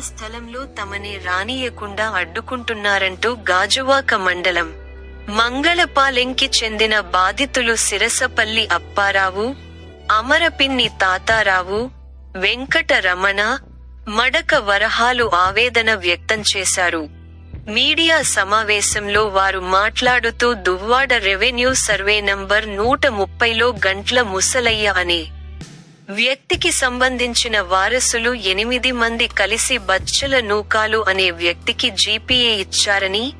స్థలంలో తమనే రానియకుండా అడ్డుకుంటున్నారంటూ గాజువాక మండలం. మంగళపాలెంకి చెందిన బాధితులు సిరసపల్లి అప్పారావు అమరపిన్ని తాతారావు వెంకట రమణ మడక వరహాలు ఆవేదన వ్యక్తం చేశారు. మీడియా సమావేశంలో వారు మాట్లాడుతూ దువ్వాడ రెవెన్యూ సర్వే నంబర్ నూట ముప్పైలో గంట్ల ముసలయ్య అనే వ్యక్తికి సంబంధించిన వారసులు ఎనిమిది మంది కలిసి బచ్చల నూకాలు అనే వ్యక్తికి జీపీఏ ఇచ్చారని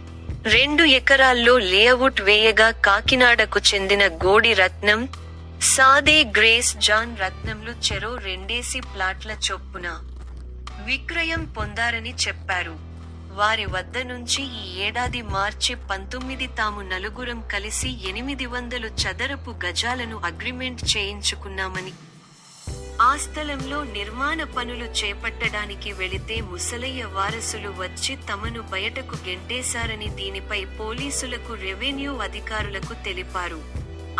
రెండు ఎకరాల్లో లేఅవుట్ వేయగా కాకినాడకు చెందిన గోడి రత్నం సాదే గ్రేస్ జాన్ రత్నంలు చెరో రెండేసి ప్లాట్ల చొప్పున విక్రయం పొందారని చెప్పారు. వారి వద్ద నుంచి ఈ ఏడాది మార్చి పంతొమ్మిది తాము నలుగురం కలిసి ఎనిమిది వందలు చదరపు గజాలను అగ్రిమెంట్ చేయించుకున్నామని ఆ స్థలంలో నిర్మాణ పనులు చేపట్టడానికి వెళితే ముసలయ్య వారసులు వచ్చి తమను బయటకు గెంటేశారని దీనిపై పోలీసులకు రెవెన్యూ అధికారులకు తెలిపారు.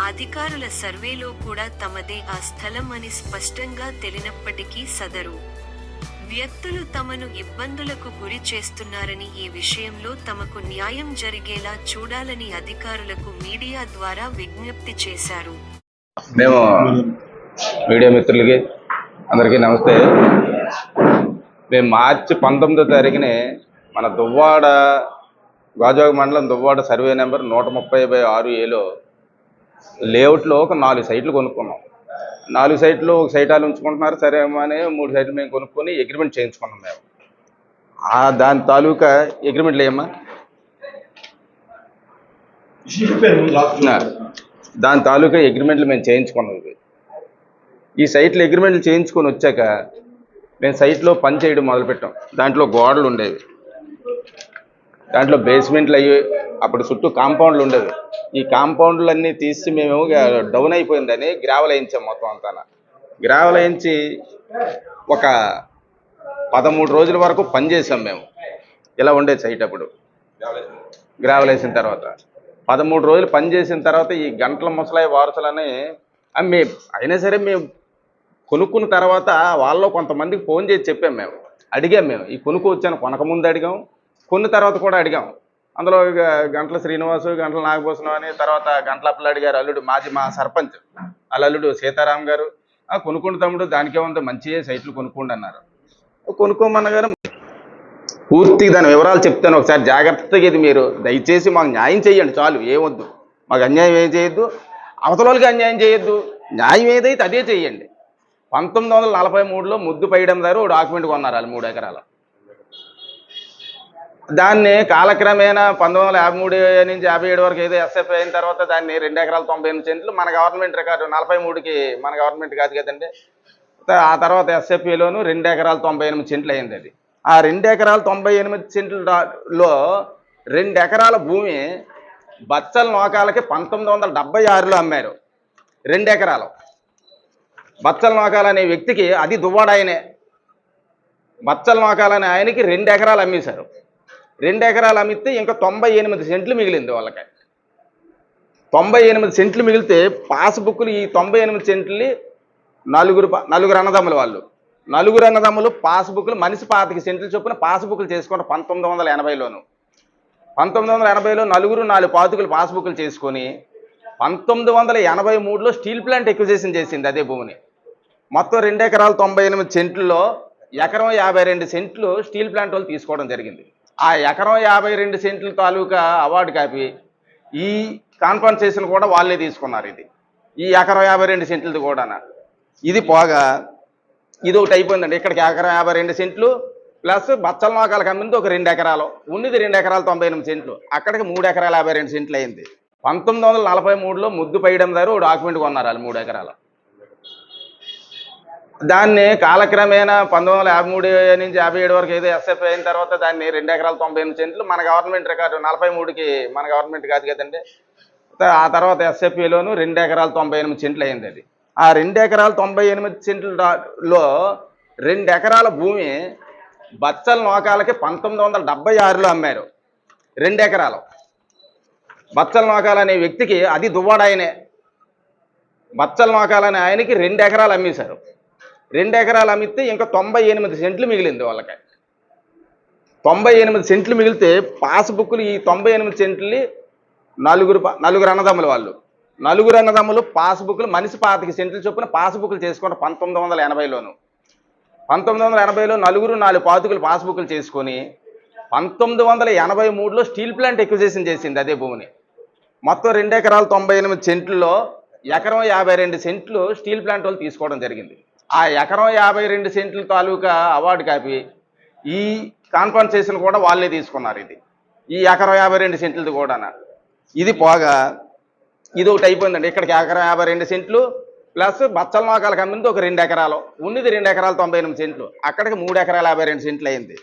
అధికారుల సర్వేలో కూడా తమదే ఆ స్థలం అని స్పష్టంగా తెలినప్పటికీ సదరు. వ్యక్తులు తమను ఇబ్బందులకు గురి చేస్తున్నారని ఈ విషయంలో తమకు న్యాయం జరిగేలా చూడాలని అధికారులకు మీడియా ద్వారా విజ్ఞప్తి చేశారు. మేము మీడియా మిత్రులకి అందరికీ నమస్తే. మేము మార్చి పంతొమ్మిదో తారీఖుని మన దువ్వాడ గాజువాక మండలం దువ్వాడ సర్వే నెంబర్ నూట ముప్పై బై ఆరు ఏలో లేఅవుట్లో ఒక నాలుగు సైట్లు కొనుక్కున్నాం. నాలుగు సైట్లు ఒక సైట్ వాళ్ళు ఉంచుకుంటున్నారు సరే ఏమో అని మూడు సైట్లు మేము కొనుక్కొని అగ్రిమెంట్ చేయించుకున్నాం మేము. ఆ దాని తాలూకా అగ్రిమెంట్లు ఏమా నా, దాని తాలూకా అగ్రిమెంట్లు మేము చేయించుకున్నాం. ఇవి ఈ సైట్లు అగ్రిమెంట్లు చేయించుకొని వచ్చాక మేము సైట్లో పని చేయడం మొదలుపెట్టాం. దాంట్లో గోడలు ఉండేవి. దాంట్లో బేస్మెంట్లు అయ్యి అప్పుడు చుట్టూ కాంపౌండ్లు ఉండేవి. ఈ కాంపౌండ్లు అన్నీ తీసి మేము డౌన్ అయిపోయిందని గ్రావెల్ వేయించాం మొత్తం అంతా గ్రావెల్ వేయించి ఒక పదమూడు రోజుల వరకు పని చేసాం మేము. ఇలా ఉండేది సైట్ అప్పుడు. గ్రావెల్ వేసిన తర్వాత. పదమూడు రోజులు పని చేసిన తర్వాత ఈ గంటల ముసలాయి వారసులని ఆ అయినా సరే మేము కొనుక్కున్న తర్వాత వాళ్ళలో కొంతమందికి ఫోన్ చేసి చెప్పాం మేము. అడిగాం మేము. ఈ కొనుక్కు వచ్చాను కొనకముందు అడిగాం. కొన్న తర్వాత కూడా అడిగాం. అందులో ఇక గంటల శ్రీనివాసు గంటల నాగభూషణం అని తర్వాత గంటల అప్పలాడి గారు అల్లుడు మాజీ మా సర్పంచ్ వాళ్ళ అల్లుడు సీతారాం గారు. ఆ కొనుక్కున్న తమ్ముడు దానికే ఉంది మంచి సైట్లు కొనుక్కోండి అన్నారు. కొనుక్కోమన్నగారు పూర్తిగా దాని వివరాలు చెప్తాను. ఒకసారి జాగ్రత్తగా ఇది మీరు దయచేసి మాకు న్యాయం చేయండి చాలు ఏమొద్దు మాకు అన్యాయం ఏం చేయొద్దు. అవతల అన్యాయం చేయొద్దు. న్యాయం ఏదైతే అదే చేయండి. పంతొమ్మిది వందల నలభై మూడులో ముద్దు పైడం దారు డాక్యుమెంట్ కొన్నారు వాళ్ళు మూడు ఎకరాలు. దాన్ని కాలక్రమేణా పంతొమ్మిది వందల యాభై మూడు నుంచి యాభై ఏడు వరకు ఏదో ఎస్ఎఫ్ అయిన తర్వాత దాన్ని రెండు ఎకరాల తొంభై ఎనిమిది సెంట్లు మన గవర్నమెంట్ రికార్డు నలభై మూడుకి మన గవర్నమెంట్ కాదు కదండి. ఆ తర్వాత ఎస్ఎఫ్ఈలోను రెండు ఎకరాల తొంభై ఎనిమిది సెంట్లు అయింది అది. ఆ రెండు ఎకరాల తొంభై ఎనిమిది సెంట్లలో రెండు ఎకరాల భూమి బచ్చల నోకాలకి పంతొమ్మిది వందల డెబ్బై ఆరులో అమ్మారు. రెండు ఎకరాలు. బచ్చల నోకాల అనే వ్యక్తికి అది దువ్వాడాయనే బచ్చల నోకాల అనే ఆయనకి రెండు ఎకరాలు అమ్మేశారు. రెండు ఎకరాలు అమ్మితే ఇంకా తొంభై ఎనిమిది సెంట్లు మిగిలింది వాళ్ళకి. తొంభై ఎనిమిది సెంట్లు మిగిలితే పాస్బుక్లు ఈ తొంభై ఎనిమిది సెంట్లు నలుగురు నలుగురు అన్నదమ్ములు వాళ్ళు. నలుగురు అన్నదమ్ములు పాస్బుక్లు మనిషి పాతిక సెంట్లు చొప్పున పాస్బుక్లు చేసుకున్న పంతొమ్మిది వందల ఎనభైలోను. పంతొమ్మిది వందల ఎనభైలో నలుగురు నాలుగు పాతుకులు పాస్బుక్లు చేసుకొని పంతొమ్మిది వందల ఎనభై మూడులో స్టీల్ ప్లాంట్ ఎక్విజేషన్ చేసింది అదే భూమిని. మొత్తం రెండు ఎకరాల తొంభై ఎనిమిది సెంట్లలో ఎకరం యాభై రెండు సెంట్లు స్టీల్ ప్లాంట్ వాళ్ళు తీసుకోవడం జరిగింది. ఆ ఎకరం యాభై రెండు సెంట్ల తాలూకా అవార్డు కాపీ ఈ కాన్ఫరెన్సేషన్ కూడా వాళ్ళే తీసుకున్నారు ఇది. ఈ ఎకరం యాభై రెండు సెంట్లది కూడా ఇది పోగా ఇది ఒకటి అయిపోయిందండి. ఇక్కడికి ఎకరం యాభై రెండు సెంట్లు ప్లస్ బచ్చల నోకాల కమ్మింది ఒక రెండు ఎకరాలు. ఉన్నది రెండు ఎకరాలు తొంభై ఎనిమిది సెంట్లు. అక్కడికి మూడు ఎకరాల యాభై రెండు సెంట్లు అయింది. పంతొమ్మిది వందల నలభై మూడులో ముద్దు పైడం దారు డాక్యుమెంట్ కొన్నారు వాళ్ళు మూడు ఎకరాలు. దాన్ని కాలక్రమేణా పంతొమ్మిది వందల యాభై మూడు నుంచి యాభై ఏడు వరకు ఏదో ఎస్ఎఫ్ అయిన తర్వాత దాన్ని రెండు ఎకరాల తొంభై ఎనిమిది సెంట్లు మన గవర్నమెంట్ రికార్డు నలభై మూడుకి మన గవర్నమెంట్ కాదు కదండి. ఆ తర్వాత ఎస్ఎఫ్ఈలోను రెండు ఎకరాల తొంభై ఎనిమిది సెంట్లు అయింది అది. ఆ రెండు ఎకరాల తొంభై ఎనిమిది సెంట్ల రెండు ఎకరాల భూమి బచ్చల నోకాలకి పంతొమ్మిది వందల డెబ్బై ఆరులో అమ్మారు. రెండు ఎకరాలు. బచ్చల నోకాలు అనే వ్యక్తికి అది దువ్వాడాయనే బచ్చల నోకాల అనే ఆయనకి రెండు ఎకరాలు అమ్మేశారు. రెండు ఎకరాలు అమ్మితే ఇంకా తొంభై ఎనిమిది సెంట్లు మిగిలింది వాళ్ళకి. తొంభై ఎనిమిది సెంట్లు మిగిలితే పాస్బుక్లు ఈ తొంభై ఎనిమిది సెంట్లు నలుగురు నలుగురు అన్నదమ్ములు వాళ్ళు. నలుగురు అన్నదమ్ములు పాస్బుక్లు మనిషి పాతిక సెంట్లు చొప్పున పాస్బుక్లు చేసుకున్నారు పంతొమ్మిది వందల ఎనభైలోను. పంతొమ్మిది వందల ఎనభైలో నలుగురు నాలుగు పాతుకులు పాస్బుక్లు చేసుకొని పంతొమ్మిది వందల ఎనభై మూడులో స్టీల్ ప్లాంట్ ఎక్విజేషన్ చేసింది అదే భూమిని. మొత్తం రెండు ఎకరాల తొంభై ఎనిమిది సెంట్లలో ఎకరం యాభై రెండు సెంట్లు స్టీల్ ప్లాంట్ వాళ్ళు తీసుకోవడం జరిగింది. ఆ ఎకరం యాభై రెండు సెంట్ల తాలూకా అవార్డు కాపీ ఈ కాన్ఫరెన్సేషన్ కూడా వాళ్ళే తీసుకున్నారు ఇది. ఈ ఎకరం యాభై రెండు సెంట్లది కూడా ఇది పోగా ఇది ఒకటి అయిపోయిందండి. ఇక్కడికి ఎకరం యాభై రెండు సెంట్లు ప్లస్ బచ్చల నోకాలకు అమ్మింది ఒక రెండు ఎకరాలు. ఉన్నది రెండు ఎకరాలు తొంభై ఎనిమిది సెంట్లు. అక్కడికి మూడు ఎకరాల యాభై రెండు సెంట్లు అయింది.